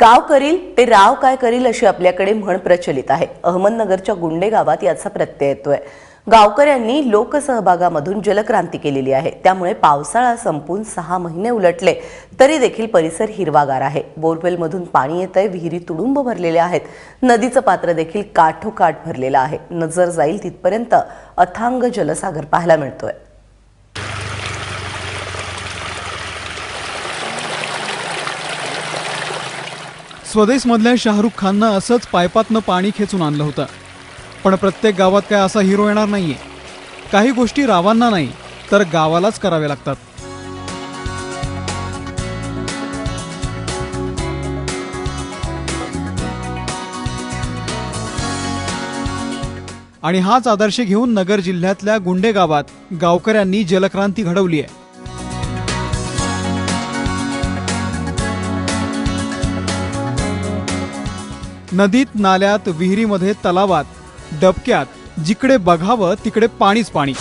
गाव करील ते राव काय करील अशी आपल्याकडे म्हण प्रचलित आहे. अहमदनगरच्या गुंडे गावात याचा प्रत्यय येतोय. गावकऱ्यांनी लोकसहभागामधून जलक्रांती केलेली आहे. त्यामुळे पावसाळा संपून सहा महिने उलटले तरी देखील परिसर हिरवागार आहे. बोरवेलमधून पाणी येतंय विहिरी तुडुंब भरलेल्या आहेत. नदीचं पात्र देखील काठोकाठ भरलेलं आहे. नजर जाईल तिथपर्यंत अथांग जलसागर पाहायला मिळतोय. स्वदेशमधल्या शाहरुख खाननं असंच पायपातनं पाणी खेचून आणलं होतं. पण प्रत्येक गावात काय असा हिरो येणार नाहीये. काही गोष्टी रावांना नाही तर गावालाच कराव्या लागतात. आणि हाच आदर्श घेऊन नगर जिल्ह्यातल्या गुंडे गावात गावकऱ्यांनी जलक्रांती घडवली आहे नदीत नाल्यात विहिरीमध्ये तलावात डबक्यात जिकडे बघावं तिकडे पाणीच पाणी.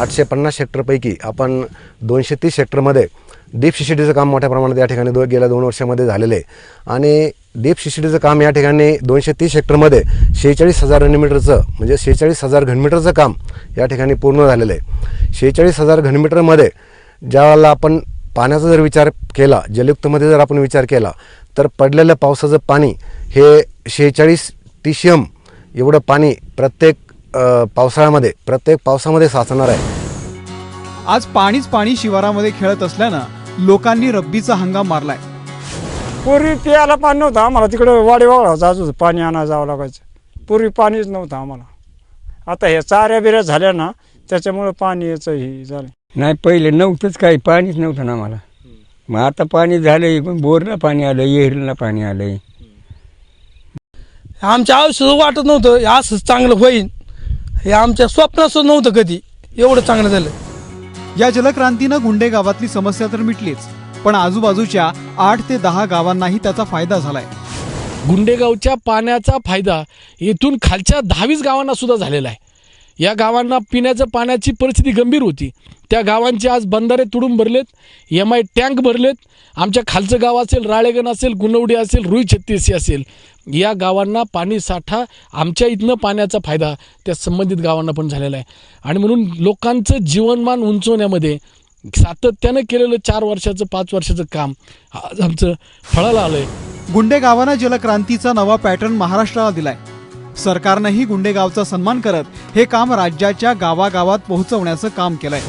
आठशे पन्नास हेक्टरपैकी आपण दोनशे तीस हेक्टरमध्ये डीप शिशिडीचं काम मोठ्या प्रमाणात या ठिकाणी दो गेल्या दोन वर्षामध्ये झालेलं आहे. आणि डीप शिशिडीचं काम या ठिकाणी दोनशे तीस हेक्टरमध्ये शेहेचाळीस हजार घनमीटरचं म्हणजे शेहेचाळीस हजार घनमीटरचं काम या ठिकाणी पूर्ण झालेलं आहे. शेहेचाळीस हजार घनमीटरमध्ये ज्याला आपण पाण्याचा जर विचार केला जलयुक्तमध्ये जर आपण विचार केला तर पडलेलं पावसाचं पाणी हे शेहेचाळीस टी सी एम एवढं पाणी प्रत्येक पावसाळ्यामध्ये प्रत्येक पावसामध्ये साचणार आहे. आज पाणीच पाणी शिवारामध्ये खेळत असल्यानं लोकांनी रब्बीचा हंगाम मारलाय. पूर्वी प्यायला पाणी नव्हतं आम्हाला. तिकडं वाडी वावळा जात होतं पाणी आणायला जावं लागायचं. पूर्वी पाणीच नव्हतं आम्हाला. आता हे चाऱ्या बिऱ्या झाल्या ना त्याच्यामुळं पाणी याचं हे झालं नाही पहिले नव्हतंच काही. पाणीच नव्हतं ना आम्हाला. मग आता पाणी झालंय पण बोरला पाणी आलं येहरीला पाणी आलंय. आमच्या आयुष्यात वाटत नव्हतं हे असं चांगलं होईन. हे आमच्या स्वप्नात सुद्धा नव्हतं कधी एवढं चांगलं झालं. या जलक्रांतीनं गुंडे गावातली समस्या तर मिटलीच पण आजूबाजूच्या आठ ते दहा गावांनाही त्याचा फायदा झालाय. गुंडेगावच्या पाण्याचा फायदा इथून खालच्या दहावीस गावांना सुद्धा झालेला आहे. या गावांना पिण्याचं पाण्याची परिस्थिती गंभीर होती. त्या गावांचे आज बंधारे तुडून भरलेत एम आय टँक भरलेत आमच्या खालचं गाव असेल राळेगण असेल गुणवडी असेल रुई छत्तीसी असेल. या गावांना पाणी साठा आमच्या इथनं पाण्याचा फायदा त्या संबंधित गावांना पण झालेला आहे. आणि म्हणून लोकांचं जीवनमान उंचवण्यामध्ये सातत्यानं केलेलं चार वर्षाचं पाच वर्षाचं काम आज आमचं फळाला आलं आहे गुंडे गावानं जलक्रांतीचा नवा पॅटर्न महाराष्ट्राला दिलाय. सरकारनंही गुंडे गावचा सन्मान करत हे काम राज्याच्या गावागावात पोहोचवण्याचं काम केलंय.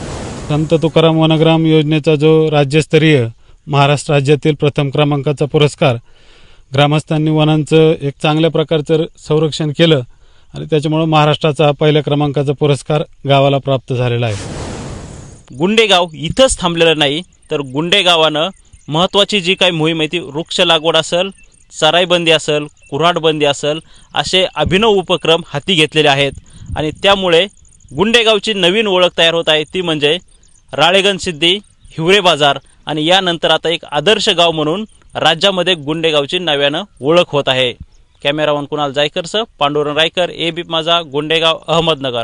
संत तुकाराम वनग्राम योजनेचा जो राज्यस्तरीय महाराष्ट्र राज्यातील प्रथम क्रमांकाचा पुरस्कार ग्रामस्थांनी वनांचं एक चांगल्या प्रकारचं संरक्षण केलं आणि त्याच्यामुळं महाराष्ट्राचा पहिल्या क्रमांकाचा पुरस्कार गावाला प्राप्त झालेला आहे. गुंडेगाव इथंच थांबलेलं नाही तर गुंडेगावानं महत्त्वाची जी काही मोहीम आहे ती वृक्ष लागवड असेल चराईबंदी असेल कुऱ्हाडबंदी असेल असे अभिनव उपक्रम हाती घेतलेले आहेत. आणि त्यामुळे गुंडेगावची नवीन ओळख तयार होत आहे. ती म्हणजे राळेगण सिद्धी हिवरे बाजार आणि यानंतर आता एक आदर्श गाव म्हणून राज्यामध्ये गुंडेगावची नव्यानं ओळख होत आहे. कॅमेरामन कुणाल जायकरसह पांडुरंग रायकर ए बी माझा गुंडेगाव अहमदनगर.